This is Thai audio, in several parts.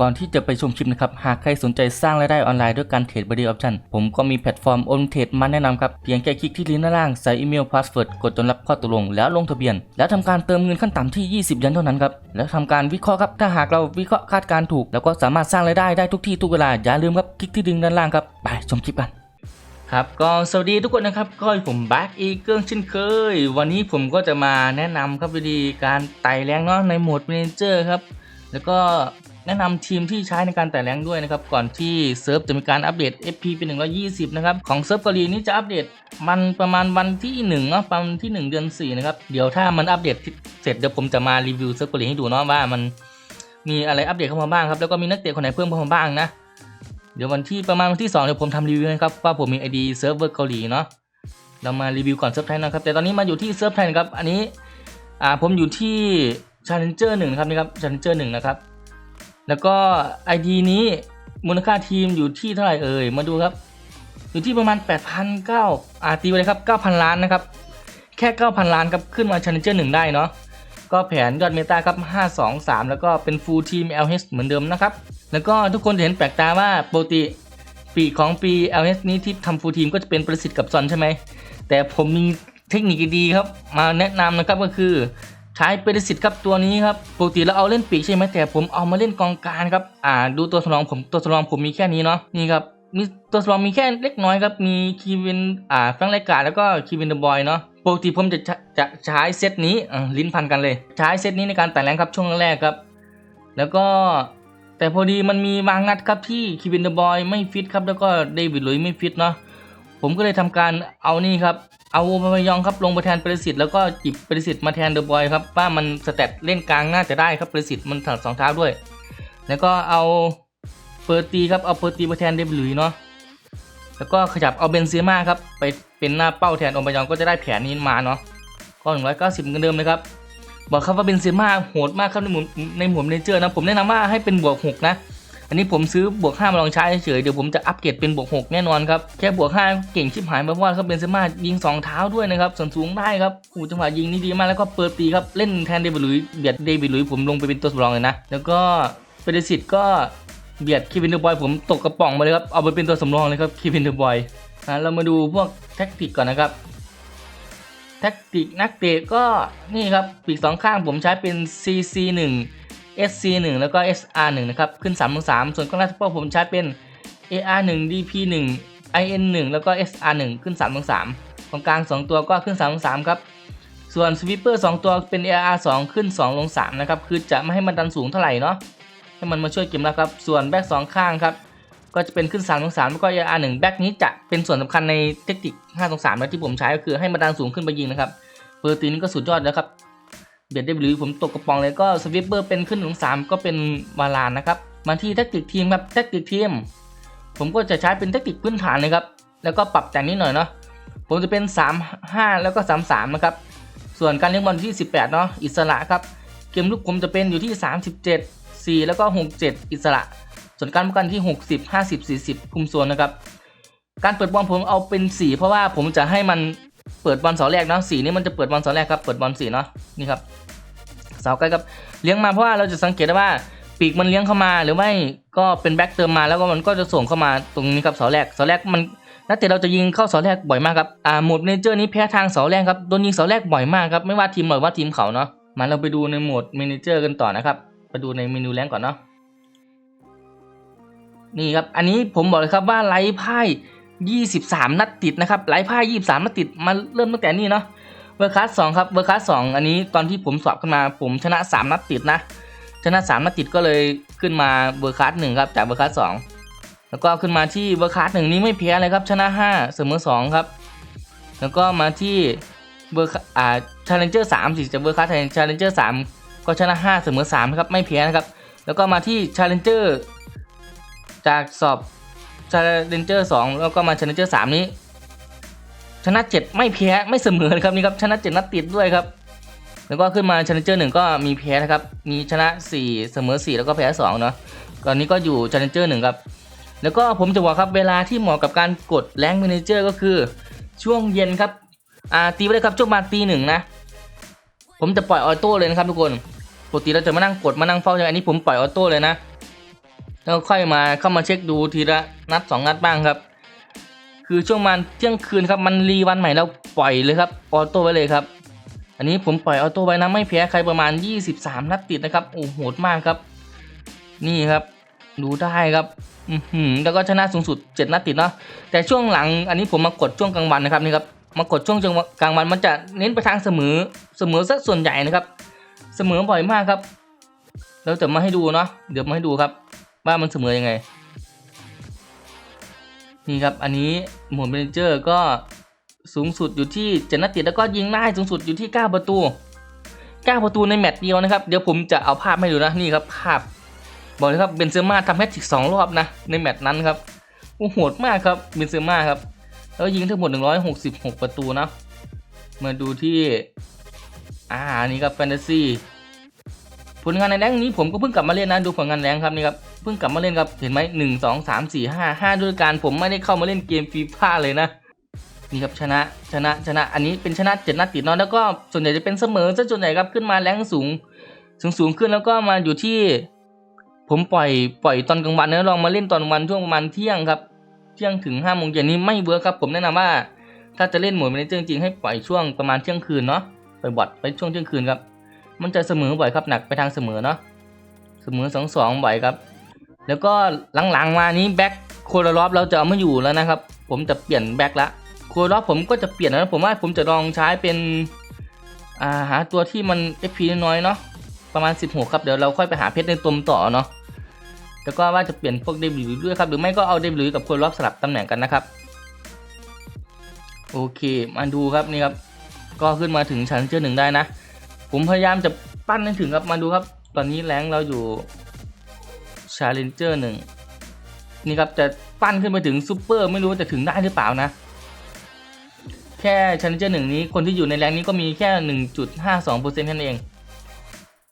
ก่อนที่จะไปชมคลิปนะครับ หากใครสนใจสร้างรายได้ออนไลน์ด้วยการเทรดบริออปชันผมก็มีแพลตฟอร์มโอนเทรดมาแนะนำครับ เพียงแค่คลิกที่ลิงก์ด้านล่าง ใส่อีเมลพาสเวิร์ดกดจนรับข้อตกลง แล้วลงทะเบียน แล้วทำการเติมเงินขั้นต่ำที่ 20 ยันเท่านั้นครับ แล้วทำการวิเคราะห์ครับ ถ้าหากเราวิเคราะห์คาดการณ์ถูก แล้วก็สามารถสร้างรายได้ได้ทุกที่ทุกเวลา อย่าลืมครับ คลิกที่ลิงก์ด้านล่างครับ ไปชมคลิปกันครับก็สวัสดีทุกคนนะครับก็ผมแบ็กอีกเกิลเช่นเคย วันนี้ผมก็จะมาแนะนำครับวิธีการไต่แรงเนาะในโหมดเมนเจอร์ครับ แล้วก็ แนะนำทีมที่ใช้ในการไต่แรงด้วยนะครับ ก่อนที่เซิร์ฟจะมีการอัปเดต FP เป็น 120 นะครับ ของเซิร์ฟเกาหลีนี้จะอัปเดตมันประมาณวันที่1เนาะประมาณที่ 1 เดือน 4 นะครับ เดี๋ยวถ้ามันอัปเดตเสร็จเดี๋ยวผมจะมารีวิวเซิร์ฟเกาหลีให้ดูเนาะว่ามันมีอะไรอัปเดตเข้ามาบ้างครับ แล้วก็มีนักเตะคนไหนเพิ่มเข้ามาบ้างนะ เดี๋ยววันที่ประมาณวันที่2เดี๋ยวผมทำรีวิวนะครับว่าผมมี ID เซิร์ฟเวอร์เกาหลีเนาะ เรามารีวิวก่อนเซิร์ฟไทยนะครับ แต่ตอนนี้มาอยู่ที่เซิร์ฟไทยนะครับ อันนี้ อ่า ผมอยู่ที่ Challenger 1นะครับนี่ครับ Challenger 1นะครับ แล้วก็ ID นี้มูลค่าทีมอยู่ที่เท่าไหร่เอ่ย มาดูครับ อยู่ที่ประมาณ 8,900อาตีไปเลยครับ 9,000 ล้านนะครับ แค่ 9,000 ล้านครับ ขึ้นมา Challenger 1ได้เนาะ ก็แผนยอดเมตาครับ 523 แล้วก็เป็น full team LH เหมือนเดิมนะครับ แล้วก็ทุกคนจะเห็นแปลกตาว่าปกติปีของปี LS นี้ที่ทำฟูลทีมก็จะเป็นประสิทธิ์กับซอนใช่ไหม แต่ผมมีเทคนิคดีๆครับ มาแนะนำนะครับก็คือ ใช้ประสิทธิ์ครับตัวนี้ครับปกติเราเอาเล่นปีกใช่ไหมแต่ผมเอามาเล่นกองกลางครับอ่าดูตัวสำรองผมตัวสำรองผมมีแค่นี้เนาะนี่ครับมีตัวสำรองมีแค่เล็กน้อยครับมีคีวินอ่าแฟรงค์ไรกาแล้วก็คีวินเดอะบอยเนาะปกติผมจะจะใช้เซตนี้ลิ้นพันกันเลย ใช้เซตนี้ในการแต่งแรงครับช่วงแรกครับ แล้วก็แต่พอดีมันมีบางนัดครับที่คีวินเดอะบอยไม่ฟิตครับแล้วก็เดวิดลุยไม่ฟิตเนาะผมก็เลยทำการเอานี่ครับ เอาโอมายองครับลงมาแทนประสิทธิ์แล้วก็จิบประสิทธิ์มาแทนเดอะบอยครับว่ามันสเตตเล่นกลางน่าจะได้ครับประสิทธิ์มันถนัดสองเท้าด้วย แล้วก็เอาเปอร์ตีครับเอาเปอร์ตีมาแทนเดวิดหลุยเนาะแล้วก็ขยับเอาเบนเซม่าครับไปเป็นหน้าเป้าแทนโอมายองก็จะได้แผนนี้มาเนาะก็หนึ่งร้อยเก้าสิบเหมือนเดิมเลยครับบอกครับว่าเบนเซม่าโหดมากครับในหมุนในหมุนเนเจอร์นะผมแนะนำว่าให้เป็นบวกหกนะ อันนี้ผมซื้อบวก5มาลองใช้เฉยเดี๋ยวผมจะอัปเกรดเป็นบวก6แน่นอนครับแค่บวก5เก่งชิบหายเพราะว่าเขาเป็นเซม่ายิง 2 เท้าด้วยนะครับส่วนสูงได้ครับอูจังหวะยิงนี่ดีมากแล้วก็เปิดตีครับเล่นแทนเดวิดลุยเบียดเดวิดลุยผมลงไปเป็นตัวสำรองเลยนะแล้วก็เปเดสิตก็เบียดคีวินเดอร์บอยผมตกกระป๋องมาเลยครับเอาไปเป็นตัวสำรองเลยครับคีวินเดอร์บอยอะเรามาดูพวกแท็กติกก่อนนะครับแท็กติกนักเตะก็นี่ครับปีกสองข้างผมใช้เป็น CC1 SC1 แล้วก็ SR1 นะครับ ขึ้น3ลง3ส่วนกองหน้าทัพเปอร์ผมใช้เป็น AR1 DP1 IN1 แล้วก็ SR1 ขึ้น3ลง3กองกลาง 2 ตัวก็ขึ้น3ลง3ครับ ส่วนสวิปเปอร์2ตัวเป็น AR2 ขึ้น2ลง3นะครับ คือจะไม่ให้มันดันสูงเท่าไหร่เนาะ ให้มันมาช่วยเกมรับครับ ส่วนแบ็ก2ข้างครับ ก็จะเป็นขึ้น3ลง3แล้วก็ AR1 แบ็กนี้จะเป็นส่วนสำคัญในเทคนิค5ลง3แล้วที่ผมใช้ก็คือให้มันดันสูงขึ้นไปยิงนะครับ เปอร์ตีนี่ก็สุดยอดแล้วครับ เบียดได้หรือผมตกกระป๋องเลยก็สวิปเปอร์เป็นขึ้นถึงสามก็เป็นวาลานนะครับ มาที่แทคติกทีมครับแทคติกทีม ผมก็จะใช้เป็นแทคติกพื้นฐานเลยครับ แล้วก็ปรับแต่งนิดหน่อยเนาะผมจะเป็น 3 5 แล้วก็ 3 3 นะครับ ส่วนการเลี้ยงบอลที่ 18 เนาะอิสระครับ เกมลุกผมจะเป็นอยู่ที่ 37 4 แล้วก็ 67 อิสระ ส่วนการป้องกันที่ 60 50 40 คุมโซนนะครับ การเปิดบอลผมเอาเป็น 4 เพราะว่าผมจะให้มัน เปิดบอลเสาแรกเนาะสีนี้มันจะเปิดบอลเสาแรกครับเปิดบอลสีเนาะนี่ครับเสาใกล้ครับเลี้ยงมาเพราะว่าเราจะสังเกตได้ว่าปีกมันเลี้ยงเข้ามาหรือไม่ก็เป็นแบ็กเติมมาแล้วก็มันก็จะส่งเข้ามาตรงนี้ครับเสาแรกเสาแรกมันนักเตะเราจะยิงเข้าเสาแรกบ่อยมากครับอ่าโหมดเมเจอร์นี้แพ้ทางเสาแรกครับโดนยิงเสาแรกบ่อยมากครับไม่ว่าทีมเราหรือว่าทีมเขาเนาะมาเราไปดูในโหมดเมเนเจอร์กันต่อนะครับไปดูในเมนูแรงก่อนเนาะนี่ครับอันนี้ผมบอกเลยครับว่าไร้ไพ่ 23 นัดติดนะครับไร้ไพ่23 นัดติดมาเริ่มตั้งแต่นี่เนาะเวอร์คัสสองครับเวอร์คัสสองอันนี้ตอนที่ผมสอบขึ้นมาผมชนะ 3 นัดติดนะชนะ 3 นัดติดก็เลยขึ้นมาเวอร์คัสหนึ่งครับจากเวอร์คัสสองแล้วก็ขึ้นมาที่เวอร์คัสหนึ่งนี้ไม่แพ้เลยครับชนะ 5 เสมอ2ครับแล้วก็มาที่เวอร์อ่าชาเลนเจอร์สามสิจากเวอร์คัสชาเลนเจอร์สามก็ชนะ 5 เสมอ3ครับไม่แพ้นะครับแล้วก็มาที่ชาเลนเจอร์จากสอบ ชาเลนเจอร์สองแล้วก็มาชาเลนเจอร์สามนี้ ชนะ7ไม่แพ้ไม่เสมอครับนี่ครับชนะ7นัดติดด้วยครับ แล้วก็ขึ้นมาชนเจอร์หนึ่งก็มีแพ้นะครับมีชนะ4เสมอ4แล้วก็แพ้2เนาะตอนนี้ก็อยู่ชนเจอร์หนึ่งครับแล้วก็ผมจะบอกครับเวลาที่เหมาะกับการกดแรงเมนเจอร์ก็คือช่วงเย็นครับอ่าตีไปเลยครับช่วงมาตีหนึ่งนะ ผมจะปล่อยออโต้เลยนะครับทุกคนปกติเราจะมานั่งกดมานั่งเฝ้าใช่ไหมอันนี้ผมปล่อยออโต้เลยนะ แล้วค่อยมาเข้ามาเช็คดูทีละนัดสองนัดบ้างครับ คือช่วงมันเที่ยงคืนครับมันรีวันใหม่แล้วปล่อยเลยครับออโต้ไว้เลยครับ อันนี้ผมปล่อยออโต้ไว้นะไม่แพ้ใครประมาณ 23 นัดติดนะครับโอ้โหดมากครับ นี่ครับ ดูได้ครับอือหือแล้วก็ชนะสูงสุด 7 นัดติดเนาะแต่ช่วงหลังอันนี้ผมมากดช่วงกลางวันนะครับนี่ครับมากดช่วงกลางวันมันจะเน้นไปทางเสมอเสมอซะส่วนใหญ่นะครับ เสมอบ่อยมากครับเราจะมาให้ดูเนาะเดี๋ยวมาให้ดูครับ ว่ามันเสมอยังไง นี่ครับอันนี้หมวดเมนเจอร์ก็สูงสุดอยู่ที่เจ็ดนัดติดแล้วก็ยิงได้สูงสุดอยู่ที่ 9 ประตู 9 ประตูในแมตช์เดียวนะครับ เดี๋ยวผมจะเอาภาพให้ดูนะนี่ครับภาพ บอกเลยครับเบนเซม่าทำแฮตทริกสองรอบนะในแมตช์นั้นครับโอ้โหดมากครับเบนเซม่าครับแล้วยิงทั้งหมด 166 ประตูนะ มาดูที่อ่านี่ครับแฟนตาซี ผลงานในแรงนี้ผมก็เพิ่งกลับมาเล่นนะดูผลงานแรงครับนี่ครับเพิ่งกลับมาเล่นครับเห็นไหมหนึ่งสองสามสี่ห้าห้าด้วยการผมไม่ได้เข้ามาเล่นเกมฟีฟ่าเลยนะนี่ครับชนะชนะชนะอันนี้เป็นชนะเจ็ดนัดติดเนาะแล้วก็ส่วนใหญ่จะเป็นเสมอซะส่วนใหญ่ครับขึ้นมาแรงสูงสูงสูงขึ้นแล้วก็มาอยู่ที่ ผมปล่อยปล่อยตอนกลางวันนะลองมาเล่นตอนกลางวันช่วงประมาณเที่ยงครับเที่ยงถึงห้าโมงเย็นนี้ไม่เวิร์คครับผมแนะนำว่า ถ้าจะเล่นหมวดเมนเจอร์จริงๆให้ปล่อยช่วงประมาณเที่ยงคืนเนาะปล่อยบอทไปช่วงเที่ยงคืนครับ มันจะเสมอบ่อยครับหนักไปทางเสมอเนาะเสมอสองสองบ่อยครับ แล้วก็หลังๆมานี้แบ็คโคลารอฟเราจะเอาไม่อยู่แล้วนะครับ ผมจะเปลี่ยนแบ็คละโคลารอฟผมก็จะเปลี่ยนแล้วผมว่าผมจะลองใช้เป็นอ่าหาตัวที่มัน FP น้อยเนาะประมาณ 16 ครับ เดี๋ยวเราค่อยไปหาเพชรในตมต่อเนาะแล้วก็ว่าจะเปลี่ยนพวกเดบิวด้วยครับหรือไม่ก็เอาเดบิวกับโคลารอฟสลับตำแหน่งกันนะครับโอเคมาดูครับนี่ครับก็ขึ้นมาถึงชั้นเจอหนึ่งได้นะ ผมพยายามจะปั้นให้ถึงครับมาดูครับ ตอนนี้แรงเราอยู่ชาเลนเจอร์หนึ่งนี่ครับจะปั้นขึ้นไปถึงซูเปอร์ไม่รู้ว่าจะถึงได้หรือเปล่านะ แค่ชาเลนเจอร์หนึ่งนี้คนที่อยู่ในแรงนี้ก็มีแค่หนึ่งจุดห้าสองเปอร์เซ็นต์นั่นเอง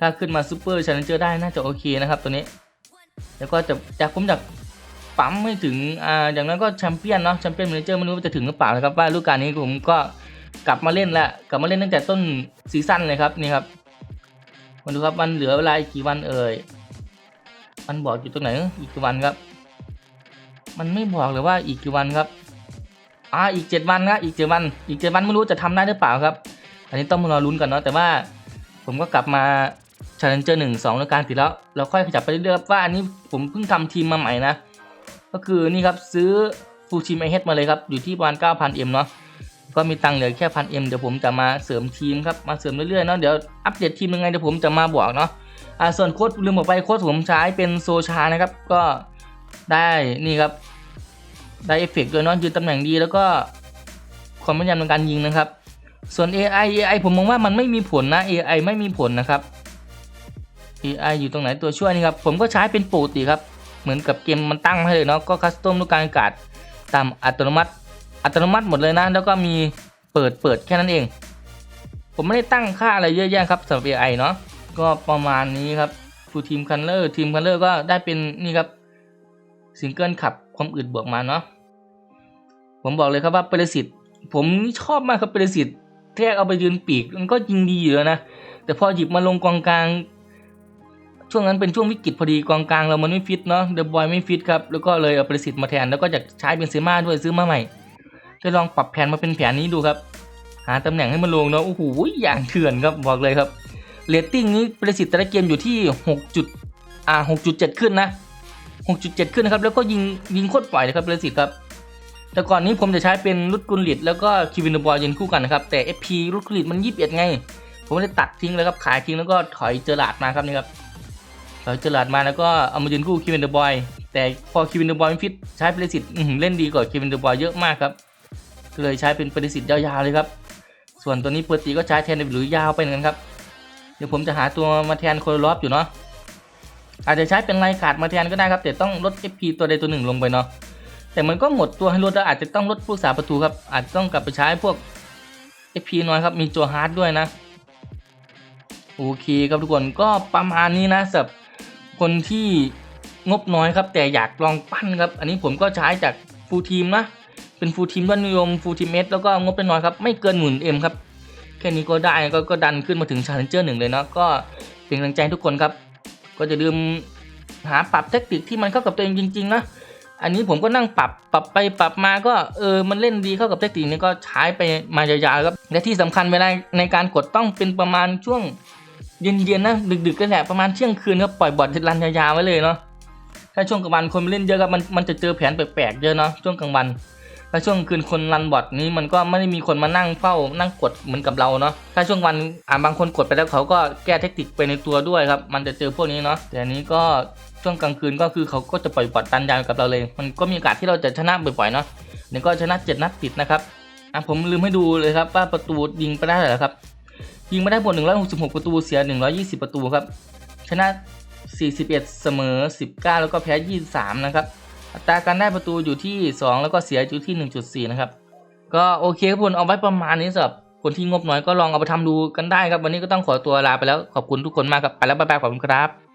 ถ้าขึ้นมาซูเปอร์ชาเลนเจอร์ได้น่าจะโอเคนะครับตัวนี้ แล้วก็จะจากผมจากปั๊มไม่ถึงอ่าอย่างนั้นก็แชมเปี้ยนเนาะแชมเปี้ยนเมนเจอร์ไม่รู้ว่าจะถึงหรือเปล่านะครับว่าฤดูกกาลนี้ผมก็ กลับมาเล่นแล้วกลับมาเล่นตั้งแต่ต้นซีซั่นเลยครับนี่ครับมาดูครับมันเหลือเวลาอีกกี่วันเอ่ยมันบอกอยู่ตรงไหนอีกกี่วันครับ มันไม่บอกเลยว่าอีกกี่วันครับอ่าอีกเจ็ดวันครับอีกเจ็ดวัน อีกเจ็ดวันไม่รู้จะทำได้หรือเปล่าครับ อันนี้ต้องมารอลุ้นกันเนาะแต่ว่าผมก็กลับมาชาเลนเจอร์หนึ่งสองแล้วการติดแล้วเราค่อยขยับไปเรื่อยๆว่าอันนี้ผมเพิ่งทำทีมมาใหม่นะ ก็คือนี่ครับซื้อฟูลทีมไอเฮดมาเลยครับอยู่ที่ประมาณ9,000 M เนาะ ก็มีตังค์เหลือแค่พันเอ็มเดี๋ยวผมจะมาเสริมทีมครับมาเสริมเรื่อยๆเนาะเดี๋ยวอัปเดตทีมยังไงเดี๋ยวผมจะมาบอกเนาะอ่าส่วนโค้ดลืมบอกไปโค้ดผมใช้เป็นโซชานะครับก็ได้นี่ครับได้เอฟเฟกต์ด้วยเนาะยืนตำแหน่งดีแล้วก็ความแม่นยำในการยิงนะครับ ส่วน AI AI ผมมองว่ามันไม่มีผลนะ AI ไม่มีผลนะครับ AI อยู่ตรงไหนตัวช่วยนี่ครับผมก็ใช้เป็นปกติครับเหมือนกับเกมมันตั้งให้เลยเนาะก็คัสตอมด้วยการกาศตามอัตโนมัติ อัตโนมัติหมดเลยนะ แล้วก็มีเปิดเปิดแค่นั้นเอง ผมไม่ได้ตั้งค่าอะไรเยอะแยะครับสำหรับ AI เนาะก็ประมาณนี้ครับฟูทีมคันเลอร์ทีมคันเลอร์ก็ได้เป็นนี่ครับซิงเกิลขับความอึดบวกมาเนาะผมบอกเลยครับว่าเปรสิตผมชอบมากครับเปรสิตแทกเอาไปยืนปีกมันก็ยิงดีอยู่แล้วนะแต่พอหยิบมาลงกองกลาง ช่วงนั้นเป็นช่วงวิกฤตพอดีกองกลางเรามันไม่ฟิตเนาะเดอะบอยไม่ฟิตครับแล้วก็เลยเอาเปรสิทธิ์มาแทนแล้วก็จะใช้เป็นเซม่าด้วยซื้อมาใหม่ จะลองปรับแผนมาเป็นแผนนี้ดูครับ หาตำแหน่งให้มันลงเนาะโอ้โหอย่างเถื่อนครับบอกเลยครับเรตติ้งนี้ประสิทธิ์แต่ละเกมอยู่ที่6จุดอ่า6.7 ขึ้นนะ 6.7 ขึ้นนะครับแล้วก็ยิงยิงโคตรปล่อยเลยครับประสิทธิ์ครับแต่ก่อนนี้ผมจะใช้เป็นรุดกุลลิตแล้วก็คิวินเดอะบอยยืนคู่กันนะครับแต่ FP รุดกุลลิตมัน21ไง ผมเลยตัดทิ้งเลยครับขายทิ้งแล้วก็ถอยเจอหลาดมาครับนี่ครับเราเจอหลาดมาแล้วก็เอามายืนคู่คิวินเดอะบอยแต่พอคิวินเดอะบอยฟิตใช้ปรสิตเล่นดีกว่าคิวินบอยเยอะมากครับ เลยใช้เป็นเปรสิตยาวๆเลยครับ ส่วนตัวนี้เปอร์ตีก็ใช้แทนหรือยาวไปเหมือนกันครับ เดี๋ยวผมจะหาตัวมาแทนโคโรลอฟอยู่เนาะ อาจจะใช้เป็นไลขาดมาแทนก็ได้ครับแต่ต้องลด FP ตัวใดตัวหนึ่งลงไปเนาะ แต่มันก็หมดตัวให้ลดแล้วอาจจะต้องลดผู้สาประตูครับ อาจจะต้องกลับไปใช้พวก FP น้อยครับ มีตัวฮาร์ดด้วยนะ โอเคครับทุกคนก็ประมาณนี้นะสำหรับคนที่งบน้อยครับแต่อยากลองปั้นครับ อันนี้ผมก็ใช้จากฟูลทีมนะ เป็นฟูลทีมยอดนิยมฟูลทีมเมสแล้วก็งบเป็นน้อยครับ ไม่เกินหมื่นเอ็มครับ แค่นี้ก็ได้ก็ก็ดันขึ้นมาถึงชาเลนเจอร์หนึ่งเลยเนาะก็เป็นกำลังใจทุกคนครับ ก็จะลืมหาปรับเทคนิคที่มันเข้ากับตัวเองจริงๆนะอันนี้ผมก็นั่งปรับปรับไปปรับมาก็เออมันเล่นดีเข้ากับเทคนิคนี้ก็ใช้ไปมายาวๆครับและที่สำคัญเวลาในการกดต้องเป็นประมาณช่วงเย็นๆนะดึกๆก็แหละประมาณเที่ยงคืนก็ปล่อยบอทรันยาวๆไว้เลยเนาะถ้าช่วงกลางวันคนเล่นเยอะครับมันมันจะเจอแผนแปลกๆเยอะเนาะช่วงกลางวัน ถ้าช่วงคืนคนรันบอทนี้มันก็ไม่ได้มีคนมานั่งเฝ้านั่งกดเหมือนกับเราเนาะถ้าช่วงวันอ่าบางคนกดไปแล้วเขาก็แก้เทคนิคไปในตัวด้วยครับ มันจะเจอพวกนี้เนาะแต่อันนี้ก็ช่วงกลางคืนก็คือเขาก็จะปล่อยบอทตันยาวกับเราเลย มันก็มีโอกาสที่เราจะชนะบ่อยๆเนาะนี่ก็ชนะเจ็ดนัดติดนะครับอะผมลืมให้ดูเลยครับว่าประตูยิงไปได้เหร่ครับ ยิงไม่ได้บวก166 ประตูเสีย 120 ประตูครับชนะ 41 เสมอ 19 แล้วก็แพ้ 23 นะครับ อัตราการได้ประตูอยู่ที่ 2 แล้วก็เสียอยู่ที่ 1.4 นะครับ ก็โอเคครับผมเอาไว้ประมาณนี้สำหรับคนที่งบน้อยก็ลองเอาไปทำดูกันได้ครับ วันนี้ก็ต้องขอตัวลาไปแล้วขอบคุณทุกคนมากครับไปแล้วบ๊ายบายขอบคุณครับ